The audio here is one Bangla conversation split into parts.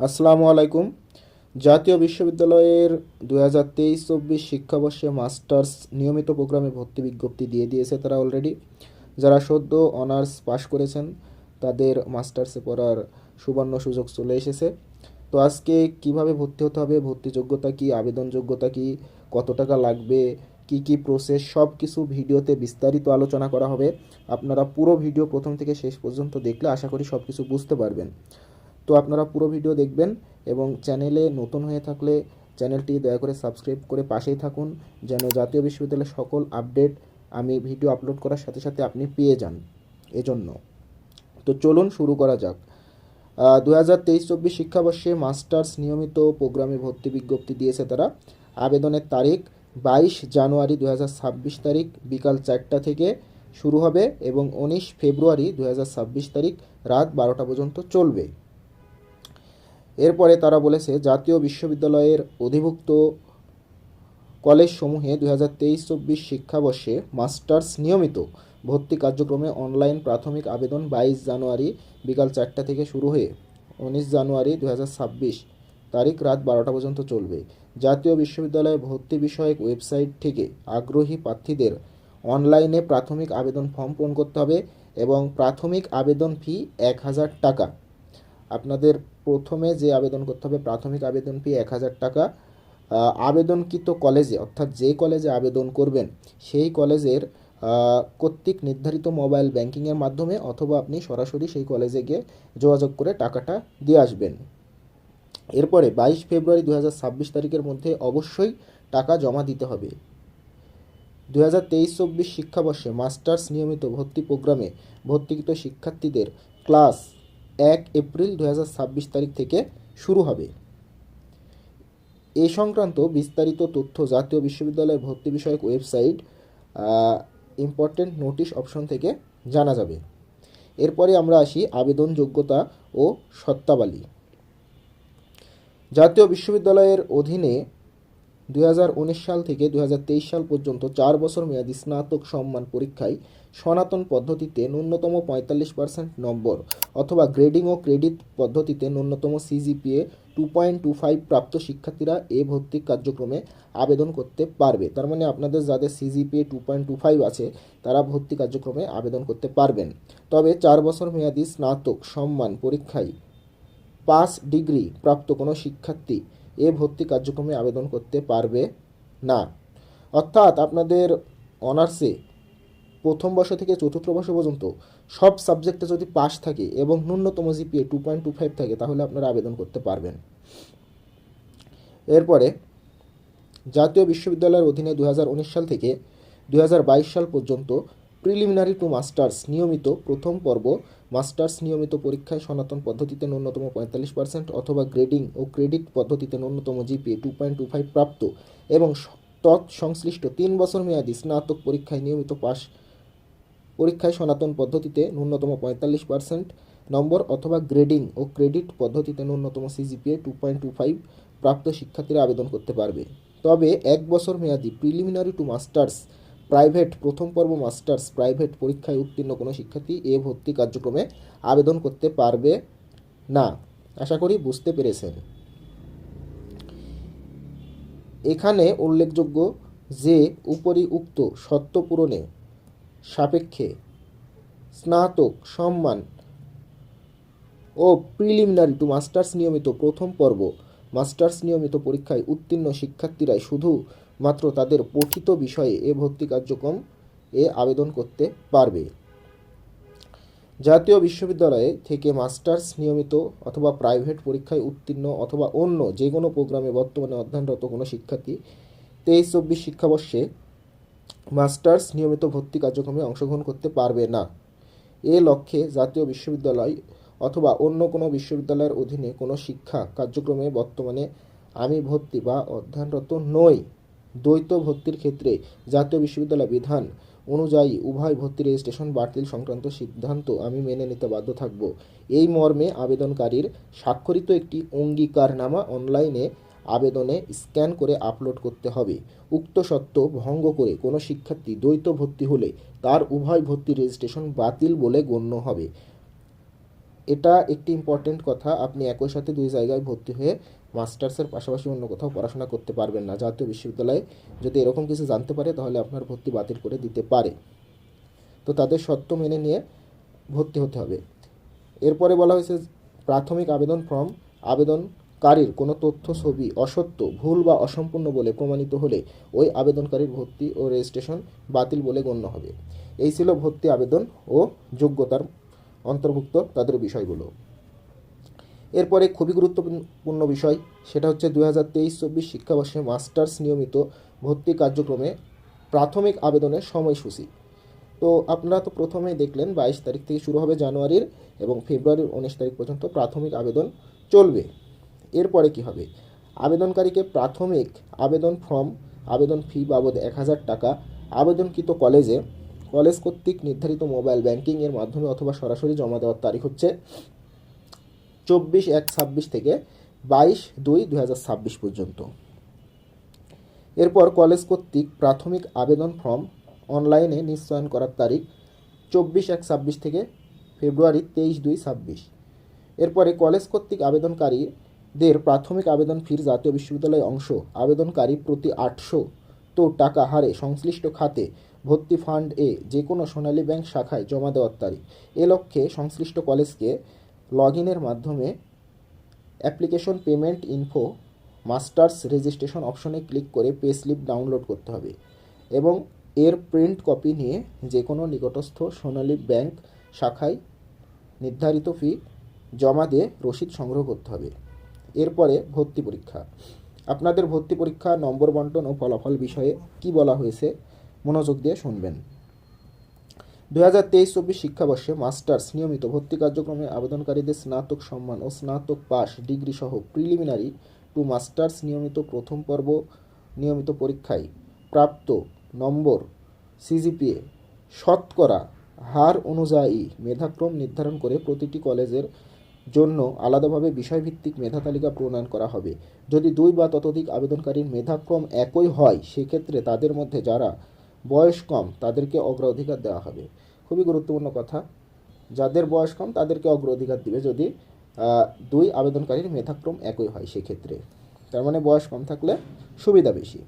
আসসালামু আলাইকুম। জাতীয় বিশ্ববিদ্যালয়ের দু হাজার তেইশ চব্বিশ শিক্ষাবর্ষে মাস্টার্স নিয়মিত প্রোগ্রামে ভর্তি বিজ্ঞপ্তি দিয়ে দিয়েছে তারা অলরেডি যারা সদ্য অনার্স পাশ করেছেন, তাদের মাস্টার্সে পড়ার সুবর্ণ সুযোগ চলে এসেছে। তো আজকে কীভাবে ভর্তি হতে হবে, ভর্তি যোগ্যতা কি, আবেদন যোগ্যতা কি, কত টাকা লাগবে, কি কি প্রসেস সব কিছু ভিডিওতে বিস্তারিত আলোচনা করা হবে। আপনারা পুরো ভিডিও প্রথম থেকে শেষ পর্যন্ত দেখলে আশা করি সব কিছু বুঝতে পারবেন। তো আপনারা পুরো ভিডিও দেখবেন এবং চ্যানেলে নতুন হয়ে থাকলে চ্যানেলটি দয়া করে সাবস্ক্রাইব করে পাশেই থাকুন যেন জাতীয় বিশ্ববিদ্যালয়ের সকল আপডেট আমি ভিডিও আপলোড করার সাথে সাথে আপনি পেয়ে যান এজন্য। তো চলুন শুরু করা যাক। দু হাজার তেইশ চব্বিশ শিক্ষাবর্ষে মাস্টার্স নিয়মিত প্রোগ্রামে ভর্তি বিজ্ঞপ্তি দিয়েছে তারা। আবেদনের তারিখ বাইশ জানুয়ারি দু হাজার ছাব্বিশ তারিখ বিকাল চারটা থেকে শুরু হবে এবং উনিশ ফেব্রুয়ারি দু হাজার ছাব্বিশ তারিখ রাত বারোটা পর্যন্ত চলবে। এরপরে তারা বলেছে, জাতীয় বিশ্ববিদ্যালয়ের অধিভুক্ত কলেজসমূহে দু হাজার তেইশ চব্বিশ শিক্ষাবর্ষে মাস্টার্স নিয়মিত ভর্তি কার্যক্রমে অনলাইন প্রাথমিক আবেদন বাইশ জানুয়ারি বিকাল চারটা থেকে শুরু হয়ে উনিশ জানুয়ারি দু হাজার ছাব্বিশ তারিখ রাত বারোটা পর্যন্ত চলবে। জাতীয় বিশ্ববিদ্যালয়ে ভর্তি বিষয়ক ওয়েবসাইট থেকে আগ্রহী প্রার্থীদের অনলাইনে প্রাথমিক আবেদন ফর্ম পূরণ করতে হবে এবং প্রাথমিক আবেদন ফি এক হাজার টাকা। আপনাদের প্রথমে যে আবেদন করতে হবে, প্রাথমিক আবেদন ফি এক হাজার টাকা। আবেদনকৃত কলেজে, অর্থাৎ যে কলেজে আবেদন করবেন, সেই কলেজের কর্তৃক নির্ধারিত মোবাইল ব্যাংকিংয়ের মাধ্যমে অথবা আপনি সরাসরি সেই কলেজে গিয়ে যোগাযোগ করে টাকাটা দিয়ে আসবেন। এরপরে বাইশ ফেব্রুয়ারি দু ছাব্বিশ তারিখের মধ্যে অবশ্যই টাকা জমা দিতে হবে। দু হাজার তেইশ চব্বিশ শিক্ষাবর্ষে মাস্টার্স নিয়মিত ভর্তি প্রোগ্রামে ভর্তিকৃত শিক্ষার্থীদের ক্লাস এক এপ্রিল দু হাজার ছাব্বিশ তারিখ থেকে শুরু হবে। এ সংক্রান্ত বিস্তারিত তথ্য জাতীয় বিশ্ববিদ্যালয়ের ভর্তি বিষয়ক ওয়েবসাইট ইম্পর্টেন্ট নোটিশ অপশন থেকে জানা যাবে। এরপরে আমরা আসি আবেদন যোগ্যতা ও সত্তাবলী। জাতীয় বিশ্ববিদ্যালয়ের অধীনে দু হাজার উনিশ সাল থেকে দু হাজার তেইশ সাল পর্যন্ত চার বছর মেয়াদী স্নাতক সম্মান পরীক্ষায় সনাতন পদ্ধতিতে ন্যূনতম পঁয়তাল্লিশ পার্সেন্ট নম্বর অথবা গ্রেডিং ও ক্রেডিট পদ্ধতিতে ন্যূনতম CGPA two point two five প্রাপ্ত শিক্ষার্থীরা এ ভর্তি কার্যক্রমে আবেদন করতে পারবে। তার মানে আপনাদের যাদের CGPA two point two five আছে, তারা ভর্তি কার্যক্রমে আবেদন করতে পারবেন। তবে চার বছর মেয়াদী স্নাতক সম্মান পরীক্ষায় পাস ডিগ্রি প্রাপ্ত কোনো শিক্ষার্থী এ ভর্তি কার্যক্রমে আবেদন করতে পারবে না। অর্থাৎ আপনাদের অনার্সে প্রথম বর্ষ থেকে চতুর্থ বর্ষ পর্যন্ত সব সাবজেক্টে যদি পাস থাকে এবং ন্যূনতম GPA two point two five থাকে, তাহলে আপনারা আবেদন করতে পারবেন। এরপরে জাতীয় বিশ্ববিদ্যালয়ের অধীনে দু হাজার উনিশ সাল থেকে দু হাজার বাইশ সাল পর্যন্ত প্রিলিমিনারি টু মাস্টার্স নিয়মিত প্রথম পর্ব, মাস্টার্স নিয়মিত পরীক্ষায় সনাতন পদ্ধতিতে ন্যূনতম পঁয়তাল্লিশ পার্সেন্ট অথবা গ্রেডিং ও ক্রেডিট পদ্ধতিতে ন্যূনতম GPA two point two five প্রাপ্ত এবং স- তৎ সংশ্লিষ্ট তিন বছর মেয়াদী স্নাতক পরীক্ষায় নিয়মিত পাস পরীক্ষায় সনাতন পদ্ধতিতে ন্যূনতম পঁয়তাল্লিশ পার্সেন্ট নম্বর অথবা গ্রেডিং ও ক্রেডিট পদ্ধতিতে ন্যূনতম CGPA two point two five প্রাপ্ত শিক্ষার্থীরা আবেদন করতে পারবে। তবে এক বছর মেয়াদী প্রিলিমিনারি টু মাস্টার্স প্রাইভেট প্রথম পর্ব মাস্টার্স প্রাইভেট পরীক্ষায় উত্তীর্ণ কোনো শিক্ষার্থী এ ভর্তি কার্যক্রমে আবেদন করতে পারবে না। আশা করি বুঝতে পেরেছেন। এখানে উল্লেখযোগ্য যে উপরি উক্ত সত্য পূরণে সাপেক্ষে স্নাতক সম্মান ও প্রিলিমিনারি টু মাস্টার্স নিয়মিত প্রথম পর্ব মাস্টার্স নিয়মিত পরীক্ষায় উত্তীর্ণ শিক্ষার্থীরাই শুধু মাত্র তাদের পঠিত বিষয়ে এ ভর্তি কার্যক্রম এ আবেদন করতে পারবে। জাতীয় বিশ্ববিদ্যালয়ে থেকে মাস্টার্স নিয়মিত অথবা প্রাইভেট পরীক্ষায় উত্তীর্ণ অথবা অন্য যে কোনো প্রোগ্রামে বর্তমানে অধ্যয়নরত কোনো শিক্ষার্থী তেইশ চব্বিশ শিক্ষাবর্ষে মাস্টার্স নিয়মিত ভর্তি কার্যক্রমে অংশগ্রহণ করতে পারবে না। এ লক্ষ্যে জাতীয় বিশ্ববিদ্যালয় অথবা অন্য কোনো বিশ্ববিদ্যালয়ের অধীনে কোনো শিক্ষা কার্যক্রমে বর্তমানে আমি ভর্তি বা অধ্যয়নরত নই। দ্বৈত ভর্তির ক্ষেত্রে জাতীয় বিশ্ববিদ্যালয় বিধান অনুযায়ী উভয় ভর্তি রেজিস্ট্রেশন বাতিল সংক্রান্ত সিদ্ধান্ত আমি মেনে নিতে বাধ্য থাকব। এই মর্মে আবেদনকারীর স্বাক্ষরিত একটি অঙ্গীকারনামা অনলাইনে আবেদনে স্ক্যান করে আপলোড করতে হবে। উক্ত সত্ত্ব ভঙ্গ করে কোনো শিক্ষার্থী দ্বৈত ভর্তি হলে তার উভয় ভর্তি রেজিস্ট্রেশন বাতিল বলে গণ্য হবে। এটা একটি ইম্পর্টেন্ট কথা। আপনি একই সাথে দুই জায়গায় ভর্তি হয়ে মাস্টার্সের পাশাপাশি অন্য কোথাও পড়াশোনা করতে পারবেন না। জাতীয় বিশ্ববিদ্যালয়ে যদি এরকম কিছু জানতে পারে, তাহলে আপনার ভর্তি বাতিল করে দিতে পারে। তো তাদের সত্য মেনে নিয়ে ভর্তি হতে হবে। এরপরে বলা হয়েছে, প্রাথমিক আবেদন ফর্ম আবেদনকারীর কোনো তথ্য, ছবি অসত্য, ভুল বা অসম্পূর্ণ বলে প্রমাণিত হলে ওই আবেদনকারীর ভর্তি ও রেজিস্ট্রেশন বাতিল বলে গণ্য হবে। এই ছিল ভর্তি আবেদন ও যোগ্যতার অন্তর্ভুক্ত তাদের বিষয়গুলো। এরপরে খুবই গুরুত্বপূর্ণ বিষয়, সেটা হচ্ছে দু হাজার তেইশ চব্বিশ শিক্ষাবর্ষে মাস্টার্স নিয়মিত ভর্তি কার্যক্রমে প্রাথমিক আবেদনের সময়সূচি। তো আপনারা তো প্রথমেই দেখলেন বাইশ তারিখ থেকে শুরু হবে জানুয়ারির এবং ফেব্রুয়ারির উনিশ তারিখ পর্যন্ত প্রাথমিক আবেদন চলবে। এরপরে কি হবে? আবেদনকারীকে প্রাথমিক আবেদন ফর্ম, আবেদন ফি বাবদ এক হাজার টাকা, আবেদনকৃত কলেজে, কলেজ কর্তৃক নির্ধারিত মোবাইল ব্যাংকিংয়ের মাধ্যমে অথবা সরাসরি জমা দেওয়ার তারিখ হচ্ছে চব্বিশ এক ছাব্বিশ থেকে বাইশ দুই দু পর্যন্ত। এরপর কলেজ কর্তৃক প্রাথমিক আবেদন ফর্ম অনলাইনে নিশ্চয়ন করার তারিখ চব্বিশ এক ছাব্বিশ থেকে ফেব্রুয়ারি তেইশ দুই ছাব্বিশ। এরপরে কলেজ কর্তৃক আবেদনকারীদের প্রাথমিক আবেদন ফির জাতীয় বিশ্ববিদ্যালয় অংশ, আবেদনকারী প্রতি আটশো তো টাকা হারে সংশ্লিষ্ট খাতে ভর্তি ফান্ড এ যে কোনো সোনালী ব্যাংক শাখায় জমা দেওয়ার তারিখ। এ লক্ষ্যে সংশ্লিষ্ট কলেজকে লগ ইনের মাধ্যমে application payment info masters registration অপশনে ক্লিক করে পে স্লিপ ডাউনলোড করতে হবে এবং এর প্রিন্ট কপি নিয়ে যে কোনো নিকটস্থ সোনালী ব্যাংক শাখায় নির্ধারিত ফি জমা দিয়ে রসিদ সংগ্রহ করতে হবে। এরপরে ভর্তি পরীক্ষা। আপনাদের ভর্তি পরীক্ষা, নম্বর বন্টন ও ফলাফল বিষয়ে কি বলা হয়েছে, মনোযোগ দিয়ে শুনবেন। দু হাজার তেইশ চব্বিশ শিক্ষাবর্ষে মাস্টার্স নিয়মিত ভর্তি কার্যক্রমে আবেদনকারীদের স্নাতক সম্মান ও স্নাতক পাস ডিগ্রি সহ প্রিলিমিনারি টু মাস্টার্স নিয়মিত প্রথম পর্ব নিয়মিত পরীক্ষায় প্রাপ্ত নম্বর সিজিপিএ শতকরা হার অনুযায়ী মেধাক্রম নির্ধারণ করে প্রতিটি কলেজের জন্য আলাদাভাবে বিষয়ভিত্তিক মেধা তালিকা প্রণয়ন করা হবে। যদি দুই বা ততোধিক আবেদনকারীর মেধাক্রম একই হয়, সেক্ষেত্রে তাদের মধ্যে যারা বয়স কম, তাদেরকে অগ্রাধিকার দেওয়া হবে। খুবই গুরুত্বপূর্ণ কথা। যাদের বয়স কম, তাদেরকে অগ্রাধিকার দিবে যদি দুই আবেদনকারীর মেধাক্রম একই হয় সেক্ষেত্রে। তার মানে বয়স কম থাকলে সুবিধা বেশি।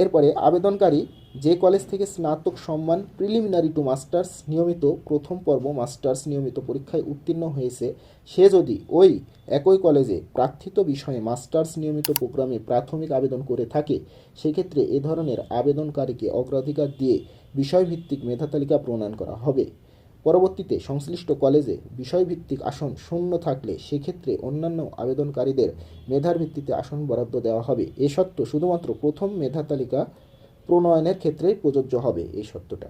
এরপরে আবেদনকারী যে কলেজ থেকে স্নাতক সম্মান প্রিলিমিনারি টু মাস্টার্স নিয়মিত প্রথম পর্ব মাস্টার্স নিয়মিত পরীক্ষায় উত্তীর্ণ হয়েছে, সে যদি ওই একই কলেজে প্রার্থিত বিষয়ে মাস্টার্স নিয়মিত প্রোগ্রামে প্রাথমিক আবেদন করে থাকে, সেক্ষেত্রে এ ধরনের আবেদনকারীকে অগ্রাধিকার দিয়ে বিষয়ভিত্তিক মেধা তালিকা প্রণয়ন করা হবে। পরবর্তীতে সংশ্লিষ্ট কলেজে বিষয়ভিত্তিক আসন শূন্য থাকলে সেক্ষেত্রে অন্যান্য আবেদনকারীদের মেধার ভিত্তিতে আসন বরাদ্দ দেওয়া হবে। এ সত্ত্ব শুধুমাত্র প্রথম মেধা তালিকা প্রণয়নের ক্ষেত্রেই প্রযোজ্য হবে এই সত্যটা।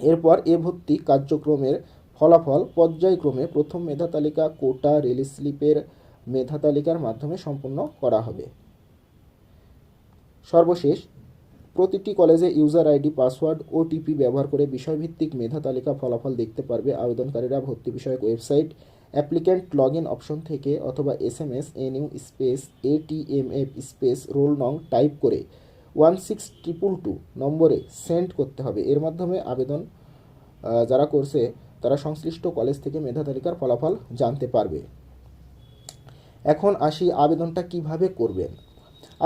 এরপর এ ভর্তি কার্যক্রমের ফলাফল পর্যায়ক্রমে প্রথম মেধা তালিকা, কোটা, রেল স্লিপের মেধা তালিকার মাধ্যমে সম্পন্ন করা হবে। সর্বশেষ প্রতিটি কলেজে ইউজার আইডি, পাসওয়ার্ড, ওটিপি ব্যবহার করে বিষয়ভিত্তিক মেধা তালিকা ফলাফল দেখতে পারবে আবেদনকারীরা। ভর্তি বিষয়ক website, applicant log in option থেকে অথবা S M S N U space, ATMF space, roll নং টাইপ করে ওয়ান সিক্স ট্রিপল টু নম্বরে সেন্ড করতে হবে। এর মাধ্যমে আবেদন যারা করছে, তারা সংশ্লিষ্ট কলেজ থেকে মেধা তালিকার ফলাফল জানতে পারবে। এখন আসি আবেদনটা কীভাবে করবেন।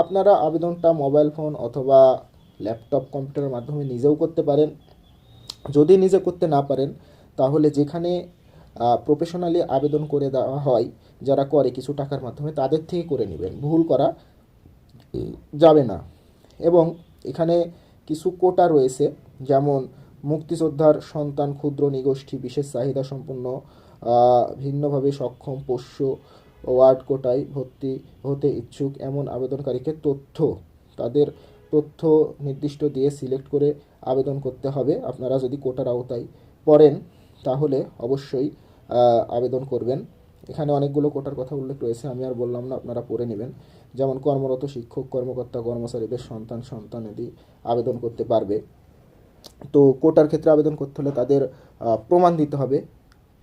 আপনারা আবেদনটা মোবাইল ফোন অথবা ল্যাপটপ কম্পিউটারের মাধ্যমে নিজেও করতে পারেন। যদি নিজে করতে না পারেন, তাহলে যেখানে প্রফেশনালি আবেদন করে দেওয়া হয়, যারা করে কিছু টাকার মাধ্যমে, তাদের থেকে করে নেবেন। ভুল করা যাবে না। এবং এখানে কিছু কোটা রয়েছে, যেমন মুক্তিযোদ্ধার সন্তান, ক্ষুদ্র নিগোষ্ঠী, বিশেষ চাহিদা সম্পন্ন ভিন্নভাবে সক্ষম, পোষ্য ওয়ার্ড কোটায় ভর্তি হতে ইচ্ছুক, এমন আবেদনকারীকে তথ্য তাদের তথ্য নির্দিষ্ট দিয়ে সিলেক্ট করে আবেদন করতে হবে। আপনারা যদি কোটার আওতায় পড়েন, তাহলে অবশ্যই আবেদন করবেন। এখানে অনেকগুলো কোটার কথা উল্লেখ রয়েছে, আমি আর বললাম না, আপনারা পড়ে নেবেন। যেমন কর্মরত শিক্ষক, কর্মকর্তা, কর্মচারীদের সন্তান, সন্তানেদি আবেদন করতে পারবে। তো কোটার ক্ষেত্রে আবেদন করতে হলে তাদের প্রমাণ দিতে হবে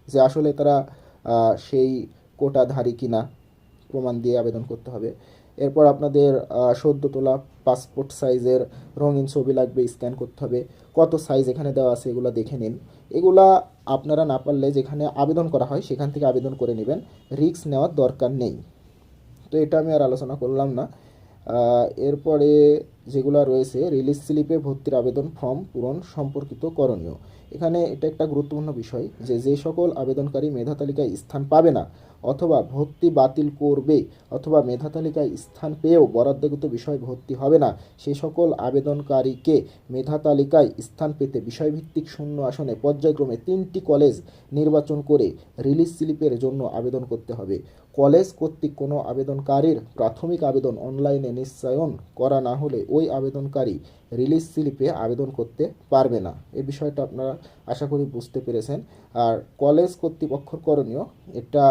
যে আসলে তারা সেই কোটাধারী কিনা। প্রমাণ দিয়ে আবেদন করতে হবে। এরপর আপনাদের সদ্য তোলা পাসপোর্ট সাইজের রঙিন ছবি লাগবে স্ক্যান করতে হবে। কত সাইজ এখানে দেওয়া আছে এগুলো দেখে নিন। এগুলা আপনারা না পারলে যেখানে আবেদন করা হয়, সেখান থেকে আবেদন করে নেবেন। রিক্স নেওয়ার দরকার নেই। তো এটা আমি আর আলোচনা করলাম না। এরপরে যেগুলো রয়েছে রিলিজ স্লিপে ভর্তির আবেদন ফর্ম পূরণ সম্পর্কিত করণীয়। এখানে এটা একটা গুরুত্বপূর্ণ বিষয় যে যে সকল আবেদনকারী মেধা তালিকায় স্থান পাবে না অথবা ভর্তি বাতিল করবে অথবা মেধা তালিকায় স্থান পেয়েও বরাদ্দকৃত বিষয় ভর্তি হবে না, সে সকল আবেদনকারীকে মেধা তালিকায় স্থান পেতে বিষয়ভিত্তিক শূন্য আসনে পর্যায়ক্রমে তিনটি কলেজ নির্বাচন করে রিলিজ স্লিপের জন্য আবেদন করতে হবে। কলেজ কর্তৃক কোনো আবেদনকারীর প্রাথমিক আবেদন অনলাইনে নিশ্চয়ন করা না হলে ওই আবেদনকারী রিলিজ স্লিপে আবেদন করতে পারবে না। এই বিষয়টা আপনারা আশা করি বুঝতে পেরেছেন। আর কলেজ কর্তৃপক্ষর করণীয়, এটা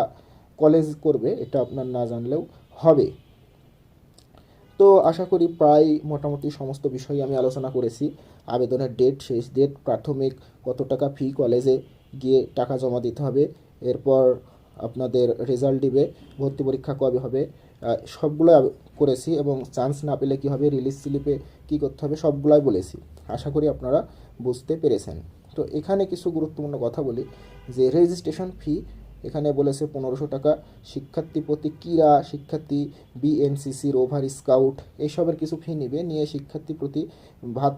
কলেজ করবে, এটা আপনার না জানলেও হবে। তো আশা করি প্রায় মোটামুটি সমস্ত বিষয় আমি আলোচনা করেছি। আবেদনের ডেট শেষ ডেট প্রাথমিক কত টাকা ফি কলেজে গিয়ে টাকা জমা দিতে হবে, এরপর আপনাদের রেজাল্ট দিবে, ভর্তি পরীক্ষা কবে হবে সবগুলো করেছি এবং চান্স না পেলে কী হবে রিলিজ স্লিপে কী করতে হবে সবগুলাই বলেছি। আশা করি আপনারা বুঝতে পেরেছেন। তো এখানে কিছু গুরুত্বপূর্ণ কথা বলি, যে রেজিস্ট্রেশন ফি এখানে বলেছে পনেরোশো টাকা। শিক্ষার্থী প্রতি ক্রীড়া, শিক্ষার্থী বিএনসিসির ওভার স্কাউট এইসবের কিছু ফি নেবে। নিয়ে শিক্ষার্থী প্রতি ভাত,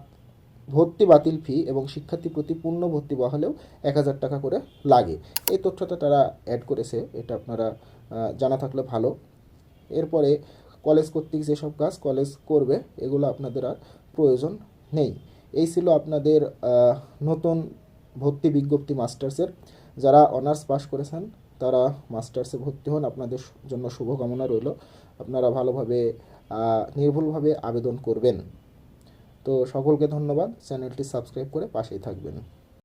ভর্তি বাতিল ফি এবং শিক্ষার্থী প্রতি পূর্ণ ভর্তি বহালেও এক হাজার টাকা করে লাগে। এই তথ্যটা তারা অ্যাড করেছে, এটা আপনারা জানা থাকলে ভালো। এরপরে কলেজ কর্তৃক যেসব কাজ কলেজ করবে, এগুলো আপনাদের আর প্রয়োজন নেই। এই ছিল আপনাদের নতুন ভর্তি বিজ্ঞপ্তি মাস্টার্সের। যারা অনার্স পাশ করেছেন, তারা মাস্টার্সে ভর্তি হন। আপনাদের জন্য শুভকামনা রইল। আপনারা ভালোভাবে নির্ভুলভাবে আবেদন করবেন। তো সকলকে ধন্যবাদ। চ্যানেলটি সাবস্ক্রাইব করে পাশেই থাকবেন।